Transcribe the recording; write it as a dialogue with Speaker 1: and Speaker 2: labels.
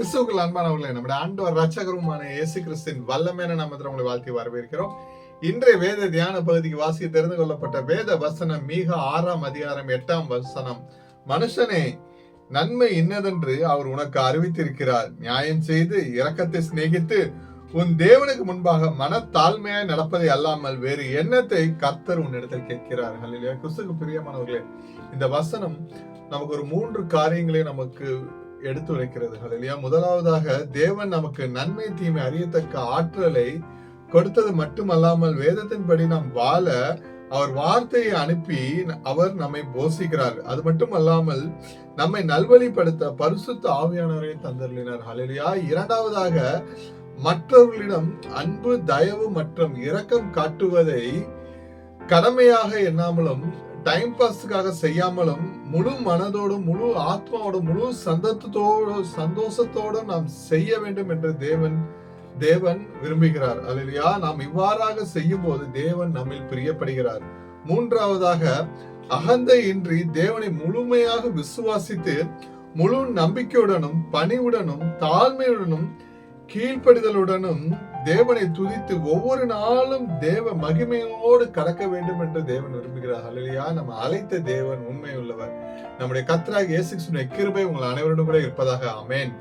Speaker 1: கிறிஸ்துவுக்குள் அன்பானவர்களே நம்முடைய ஆண்டவர் ரட்சகருமான இயேசு கிறிஸ்தின் வல்லமையான நாமத்தில் உங்களை வாழ்த்தி வரவேற்கிறோம். இன்றைய வேத தியான பகுதிக்கு வாசி தெரிந்து கொள்ளப்பட்ட வேத வசனம் மிக ஆறாம் அதிகாரம் எட்டாம் வசனம். மனுஷனே நன்மை இன்னதென்று அவர் உனக்கு அறிவித்திருக்கிறார். நியாயம் செய்து இரக்கத்தை சிநேகித்து உன் தேவனுக்கு முன்பாக மனத்தாழ்மையாய் நடப்பதை அல்லாமல் வேறு எண்ணத்தை கர்த்தர் உன்னிடத்தில் கேட்கிறார். இல்லையா கிறிஸ்துக்கு பிரியமானவர்களே இந்த வசனம் நமக்கு ஒரு மூன்று காரியங்களை நமக்கு எடுத்துரைக்கிறது. இல்லையா முதலாவதாக தேவன் நமக்கு நன்மை தீமை அறியத்தக்க ஆற்றலை கொடுத்தது மட்டுமல்லாமல் வேதத்தின்படி நாம் வாழ அவர் வார்த்தையை அனுப்பி அவர் நம்மை போஷிக்கிறார் அது மட்டும் அல்லாமல் நம்மை நல்வழிப்படுத்த பரிசுத்த ஆவியானவரை தந்தருளினார். ஹலலியா இரண்டாவதாக மற்றவர்களிடம் அன்பு தயவு மற்றும் இரக்கம் காட்டுவதை கடமையாக எண்ணாமலும் டைம் பாஸ்க்காக செய்யாமலும் முழு மனதோடும் முழு ஆத்மாவோடும் முழு சந்தத்தோடு சந்தோஷத்தோடும் நாம் செய்ய வேண்டும் என்று தேவன் தேவன் விரும்புகிறார். அல்லையா நாம் இவ்வாறாக செய்யும் போது தேவன் நம்மில் பிரியப்படுகிறார். மூன்றாவதாக அகந்தை இன்றி தேவனை முழுமையாக விசுவாசித்து முழு நம்பிக்கையுடனும் பணிவுடனும் தாழ்மையுடனும் கீழ்ப்படிதலுடனும் தேவனை துதித்து ஒவ்வொரு நாளும் தேவ மகிமையோடு கடக்க வேண்டும் என்று தேவன் விரும்புகிறார். அல்லையா நம்ம அழைத்த தேவன் உண்மை உள்ளவர் நம்முடைய கத்ராக இயேசு கிருபை உங்கள் அனைவருடன் கூட இருப்பதாக. அமேன்